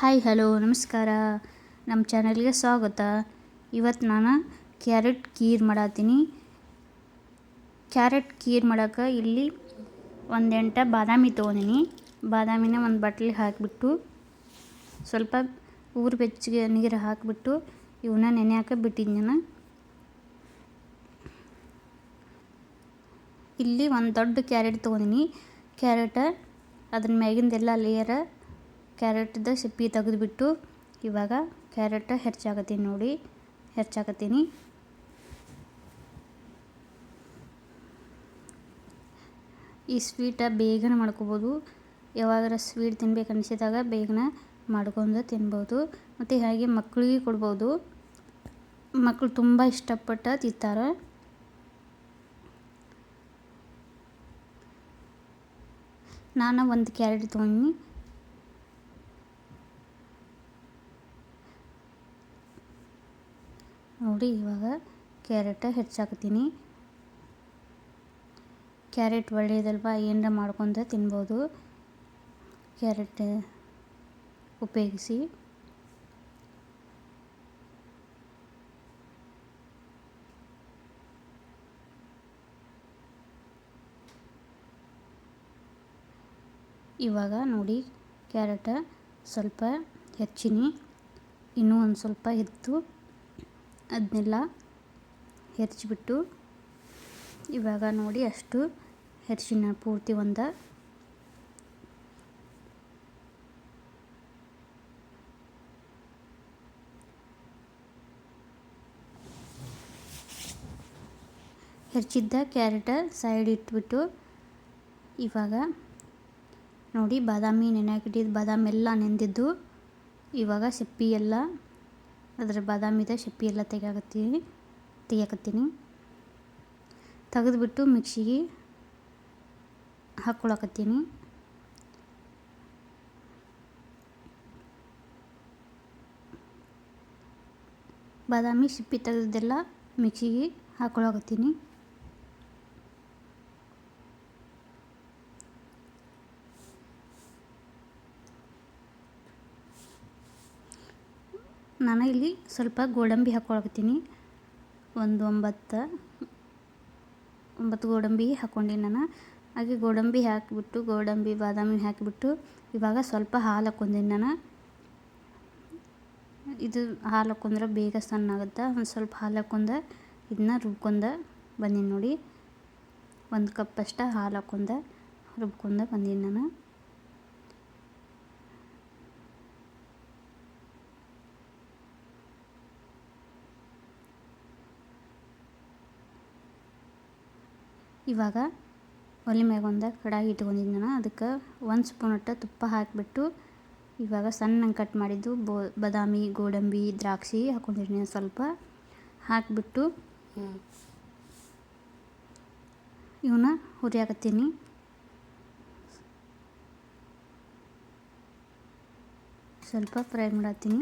Hi hello ನಮಸ್ಕಾರ. ನಮ್ಮ ಚಾನಲ್ಗೆ ಸ್ವಾಗತ. ಇವತ್ತು ನಾನು ಕ್ಯಾರೆಟ್ ಕೀರ್ ಮಾಡತ್ತೀನಿ ಕ್ಯಾರೆಟ್ ಕೀರ್ ಮಾಡೋಕೆ ಇಲ್ಲಿ ಒಂದೆಂಟ ಬಾದಾಮಿ ತೊಗೊಂಡಿನಿ. ಬಾದಾಮಿನ ಒಂದು ಬಟ್ಲಿಗೆ ಹಾಕಿಬಿಟ್ಟು, ಸ್ವಲ್ಪ ಊರು ಬೆಚ್ಚಗೆ ನೀರು ಹಾಕಿಬಿಟ್ಟು ಇವನ್ನ ನೆನೆ ಬಿಟ್ಟಿದ್ದೀನಿ ನಾನು. ಇಲ್ಲಿ ಒಂದು ದೊಡ್ಡ ಕ್ಯಾರೆಟ್ ತೊಗೊಂಡಿನಿ. ಕ್ಯಾರೆಟ ಅದ್ರ ಮ್ಯಾಗಿಂದೆಲ್ಲ ಲೇಯರ ಕ್ಯಾರೆಟ್ದ ಸಿಪ್ಪಿ ತೆಗೆದುಬಿಟ್ಟು ಇವಾಗ ಕ್ಯಾರೆಟ್ ಹೆಚ್ಚಾಕತ್ತೀನಿ ನೋಡಿ ಹೆಚ್ಚಾಕತ್ತೀನಿ ಈ ಸ್ವೀಟ ಬೇಗನೆ ಮಾಡ್ಕೋಬೋದು. ಯಾವಾಗಾರ ಸ್ವೀಟ್ ತಿನ್ಬೇಕು ಅನಿಸಿದಾಗ ಬೇಗನೆ ಮಾಡ್ಕೊಂಡು ತಿನ್ಬೋದು. ಮತ್ತು ಹಾಗೆ ಮಕ್ಕಳಿಗೆ ಕೊಡ್ಬೋದು. ಮಕ್ಕಳು ತುಂಬ ಇಷ್ಟಪಟ್ಟು ತಿಂತಾರೆ. ನಾನು ಒಂದು ಕ್ಯಾರೆಟ್ ತೊಗೊಂಡಿನಿ. ನೋಡಿ, ಇವಾಗ ಕ್ಯಾರೆಟ ಹೆಚ್ಚಾಕ್ತೀನಿ ಕ್ಯಾರೆಟ್ ಒಳ್ಳೆಯದಲ್ವ ಏನರ ಮಾಡ್ಕೊಂಡು ತಿನ್ಬೋದು. ಕ್ಯಾರೆಟ್ ಉಪಯೋಗಿಸಿ. ಇವಾಗ ನೋಡಿ, ಕ್ಯಾರೆಟ ಸ್ವಲ್ಪ ಹೆಚ್ಚಿನಿ. ಇನ್ನೂ ಒಂದು ಸ್ವಲ್ಪ ಎತ್ತು ಅದನ್ನೆಲ್ಲ ಹೆರ್ಚಿಬಿಟ್ಟು ಇವಾಗ ನೋಡಿ ಅಷ್ಟು ಹೆರ್ಚಿನ ಪೂರ್ತಿ ಒಂದು. ಹೆರ್ಚಿದ್ದ ಕ್ಯಾರೆಟ ಸೈಡ್ ಇಟ್ಬಿಟ್ಟು ಇವಾಗ ನೋಡಿ ಬಾದಾಮಿ ನೆನೆಯಾಕಿಟ್ಟಿದ್ದು ಬಾದಾಮಿ ಎಲ್ಲ ನೆಂದಿದ್ದು. ಇವಾಗ ಸಿಪ್ಪಿ ಎಲ್ಲ ಅದರ ಬಾದಾಮಿದ ಸಿಪ್ಪಿ ಎಲ್ಲ ತೆಗಿಯಾಕತ್ತೀನಿ ತೆಗಿಯಾಕತ್ತೀನಿ. ತೆಗೆದುಬಿಟ್ಟು ಮಿಕ್ಸಿಗೆ ಹಾಕ್ಕೊಳಕತ್ತೀನಿ. ಬಾದಾಮಿ ಸಿಪ್ಪಿ ತೆಗೆದಿದ್ದೆಲ್ಲ ಮಿಕ್ಸಿಗೆ ಹಾಕ್ಕೊಳಕತ್ತೀನಿ. ನಾನು ಇಲ್ಲಿ ಸ್ವಲ್ಪ ಗೋಡಂಬಿ ಹಾಕ್ಕೊಳಕತ್ತೀನಿ ಒಂದು ಒಂಬತ್ತು ಒಂಬತ್ತು ಗೋಡಂಬಿ ಹಾಕ್ಕೊಂಡಿನಿ ನಾನು. ಹಾಗೆ ಗೋಡಂಬಿ ಹಾಕಿಬಿಟ್ಟು, ಗೋಡಂಬಿ ಬಾದಾಮಿ ಹಾಕಿಬಿಟ್ಟು ಇವಾಗ ಸ್ವಲ್ಪ ಹಾಲು ಹಾಕ್ಕೊಂಡಿನಿ ನಾನು. ಇದು ಹಾಲು ಹಾಕ್ಕೊಂಡ್ರೆ ಬೇಗ ಸಣ್ಣ ಆಗುತ್ತೆ ಒಂದು ಸ್ವಲ್ಪ ಹಾಲು ಹಾಕ್ಕೊಂಡ, ಇದನ್ನ ರುಬ್ಕೊಂಡ ಬಂದೀನಿ ನೋಡಿ. ಒಂದು ಕಪ್ ಅಷ್ಟು ಹಾಲು ಹಾಕ್ಕೊಂಡ, ರುಬ್ಕೊಂಡ ಬಂದೀನಿ ನಾನು. ಇವಾಗ ಒಲೆ ಮ್ಯಾಗ ಒಂದು ಕಡಾಯಿ ಇಟ್ಕೊಂಡಿದ್ದು ನಾನು. ಅದಕ್ಕೆ ಒಂದು ಸ್ಪೂನ್ ಅಟ್ಟ ತುಪ್ಪ ಹಾಕಿಬಿಟ್ಟು ಇವಾಗ ಸಣ್ಣಗೆ ಕಟ್ ಮಾಡಿದ್ದು ಬೋ, ಬಾದಾಮಿ, ಗೋಡಂಬಿ, ದ್ರಾಕ್ಷಿ ಹಾಕೊಂಡಿದ್ದೀನಿ ಸ್ವಲ್ಪ. ಹಾಕಿಬಿಟ್ಟು ಇವನ್ನ ಹುರಿಯಾಕತ್ತೀನಿ. ಸ್ವಲ್ಪ ಫ್ರೈ ಮಾಡತ್ತೀನಿ.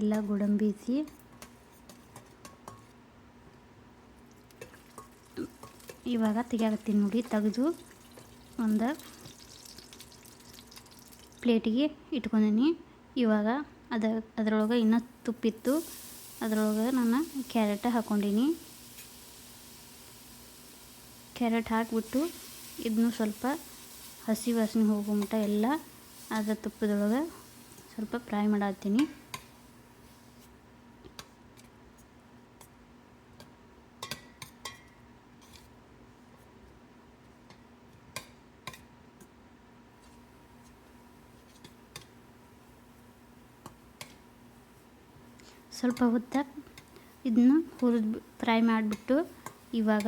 ಎಲ್ಲ ಗೋಡಂಬಿ ಐತಿ. ಇವಾಗ ತೆಗಿಯಾಕತ್ತೀನಿ ನೋಡಿ, ತೆಗೆದು ಒಂದು ಪ್ಲೇಟಿಗೆ ಇಟ್ಕೊಂಡೀನಿ. ಇವಾಗ ಅದ, ಅದರೊಳಗೆ ಇನ್ನೂ ತುಪ್ಪಿತ್ತು, ಅದರೊಳಗೆ ನಾನು ಕ್ಯಾರೆಟ್ ಹಾಕ್ಕೊಂಡೀನಿ ಕ್ಯಾರೆಟ್ ಹಾಕಿಬಿಟ್ಟು ಇದನ್ನು ಸ್ವಲ್ಪ ಹಸಿ ವಾಸನೆ ಹೋಗೋ ಮಟ್ಟ ಎಲ್ಲ ಅದರ ತುಪ್ಪದೊಳಗೆ ಸ್ವಲ್ಪ ಫ್ರೈ ಮಾಡತ್ತೀನಿ ಸ್ವಲ್ಪ ಹೊತ್ತ ಇದನ್ನ ಹುರಿದು ಫ್ರೈ ಮಾಡಿಬಿಟ್ಟು ಇವಾಗ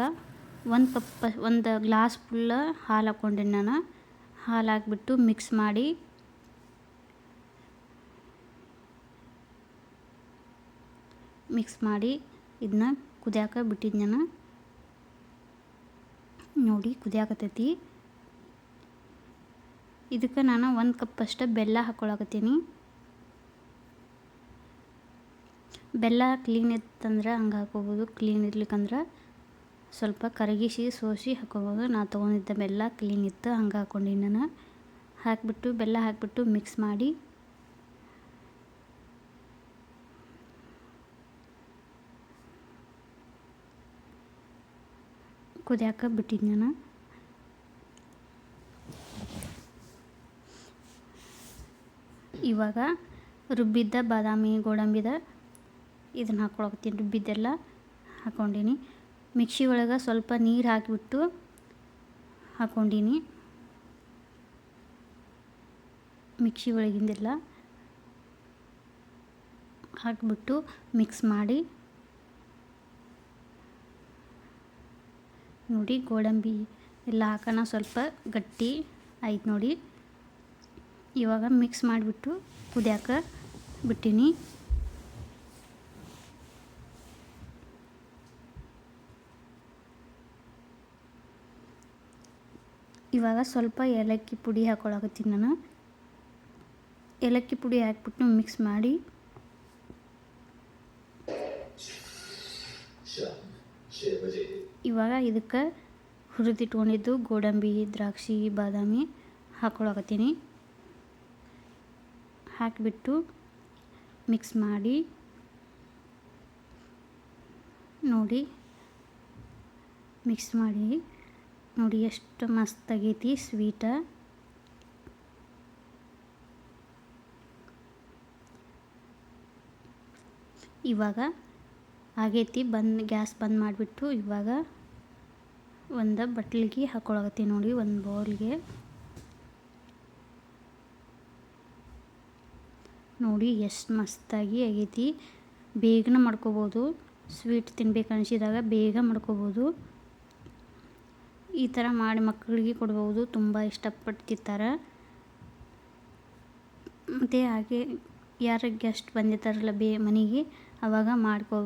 ಒಂದು ಕಪ್ ಒಂದು ಗ್ಲಾಸ್ ಫುಲ್ಲ ಹಾಲು ಹಾಕ್ಕೊಂಡಿನಿ ನಾನು. ಹಾಲು ಹಾಕ್ಬಿಟ್ಟು ಮಿಕ್ಸ್ ಮಾಡಿ ಮಿಕ್ಸ್ ಮಾಡಿ ಇದನ್ನ ಕುದಿಯಾಕ ಬಿಟ್ಟಿದ್ದೆ ನಾನು. ನೋಡಿ ಕುದಿಯಾಕತ್ತೈತಿ ಇದಕ್ಕೆ ನಾನು ಒಂದು ಕಪ್ ಅಷ್ಟು ಬೆಲ್ಲ ಹಾಕ್ಕೊಳಕತ್ತೀನಿ ಬೆಲ್ಲ ಕ್ಲೀನ್ ಇತ್ತಂದ್ರೆ ಹಂಗೆ ಹಾಕೋಬೋದು. ಕ್ಲೀನ್ ಇರ್ಲಿಕ್ಕಂದ್ರೆ ಸ್ವಲ್ಪ ಕರಗಿಸಿ ಸೋಸಿ ಹಾಕೋಬೋದು. ನಾ ತೊಗೊಂಡಿದ್ದ ಬೆಲ್ಲ ಕ್ಲೀನ್ ಇತ್ತು. ಹಂಗೆ ಹಾಕ್ಕೊಂಡಿನಿ ನಾನು ಹಾಕಿಬಿಟ್ಟು ಬೆಲ್ಲ ಹಾಕಿಬಿಟ್ಟು ಮಿಕ್ಸ್ ಮಾಡಿ ಕುದಿಯಾಕ ಬಿಟ್ಟಿದ್ದೆ ನಾನು. ಇವಾಗ ರುಬ್ಬಿದ್ದ ಬಾದಾಮಿ, ಗೋಡಂಬಿದ ಇದನ್ನು ಹಾಕ್ಕೊಳಕತ್ತೀನಿ ರುಬ್ಬಿದ್ದೆಲ್ಲ ಹಾಕ್ಕೊಂಡೀನಿ ಮಿಕ್ಸಿ ಒಳಗೆ ಸ್ವಲ್ಪ ನೀರು ಹಾಕಿಬಿಟ್ಟು ಹಾಕ್ಕೊಂಡೀನಿ ಮಿಕ್ಸಿ ಒಳಗಿಂದೆಲ್ಲ ಹಾಕಿಬಿಟ್ಟು ಮಿಕ್ಸ್ ಮಾಡಿ ನೋಡಿ ಗೋಡಂಬಿ ಎಲ್ಲ ಹಾಕೋಣ ಸ್ವಲ್ಪ ಗಟ್ಟಿ ಆಯ್ತು ನೋಡಿ. ಇವಾಗ ಮಿಕ್ಸ್ ಮಾಡಿಬಿಟ್ಟು ಕುದಿಯಾಕ ಬಿಟ್ಟೀನಿ. ಇವಾಗ ಸ್ವಲ್ಪ ಏಲಕ್ಕಿ ಪುಡಿ ಹಾಕ್ಕೊಳಕತ್ತೀನಿ ನಾನು. ಏಲಕ್ಕಿ ಪುಡಿ ಹಾಕ್ಬಿಟ್ಟು ಮಿಕ್ಸ್ ಮಾಡಿ. ಇವಾಗ ಇದಕ್ಕೆ ಹುರಿದಿಟ್ಕೊಂಡಿದ್ದು ಗೋಡಂಬಿ, ದ್ರಾಕ್ಷಿ, ಬಾದಾಮಿ ಹಾಕ್ಕೊಳಕತ್ತೀನಿ ಹಾಕಿಬಿಟ್ಟು ಮಿಕ್ಸ್ ಮಾಡಿ. ನೋಡಿ ಮಿಕ್ಸ್ ಮಾಡಿ. ನೋಡಿ, ಎಷ್ಟು ಮಸ್ತ್ ಆಗೈತಿ ಸ್ವೀಟ ಇವಾಗ ಆಗೈತಿ, ಬಂದ್, ಗ್ಯಾಸ್ ಬಂದ್ ಮಾಡಿಬಿಟ್ಟು ಇವಾಗ ಒಂದು ಬಟ್ಲಿಗೆ ಹಾಕೊಳಗತ್ತಿ ನೋಡಿ, ಒಂದು ಬೌಲ್ಗೆ ನೋಡಿ, ಎಷ್ಟು ಮಸ್ತಾಗಿ ಆಗೈತಿ. ಬೇಗನೆ ಮಾಡ್ಕೋಬೋದು. ಸ್ವೀಟ್ ತಿನ್ಬೇಕು ಅನಿಸಿದಾಗ ಬೇಗ ಮಾಡ್ಕೋಬೋದು. ಈ ಥರ ಮಾಡಿ ಮಕ್ಕಳಿಗೆ ಕೊಡ್ಬೋದು. ತುಂಬ ಇಷ್ಟಪಟ್ಟು ತಿಂತಾರೆ ಮತ್ತು ಹಾಗೆ ಯಾರ ಗೆಸ್ಟ್ ಬಂದಿರ್ತಾರಲ್ಲ ಬೇ, ಮನೆಗೆ ಆವಾಗ ಮಾಡ್ಕೋ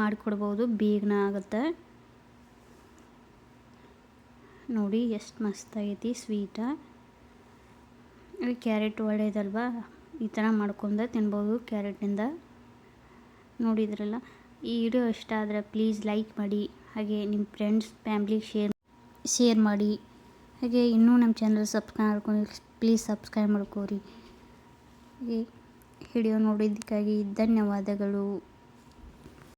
ಮಾಡಿಕೊಡ್ಬೋದು. ಬೇಗನೆ ಆಗುತ್ತೆ. ನೋಡಿ, ಎಷ್ಟು ಮಸ್ತಾಗೈತಿ ಸ್ವೀಟ ಕ್ಯಾರೆಟ್ ಒಳ್ಳೆಯದಲ್ವ ಈ ಥರ ಮಾಡ್ಕೊಂಡು ತಿನ್ಬೋದು ಕ್ಯಾರೆಟ್ನಿಂದ ನೋಡಿದ್ರಲ್ಲ. ಈ ವಿಡಿಯೋ ಇಷ್ಟ ಆದರೆ ಪ್ಲೀಸ್ ಲೈಕ್ ಮಾಡಿ. ಹಾಗೆ ನಿಮ್ಮ ಫ್ರೆಂಡ್ಸ್ ಫ್ಯಾಮ್ಲಿಗೆ ಶೇರ್ ಶೇರ್ ಮಾಡಿ. ಹಾಗೆ ಇನ್ನೂ ನಮ್ಮ ಚಾನಲ್ ಸಬ್ಸ್ಕ್ರೈಬ್ ಮಾಡ್ಕೊಂಡು ಪ್ಲೀಸ್ ಸಬ್ಸ್ಕ್ರೈಬ್ ಮಾಡ್ಕೋರಿ. ಹಾಗೆ ವಿಡಿಯೋ ನೋಡಿದ್ದಕ್ಕಾಗಿ ಧನ್ಯವಾದಗಳು.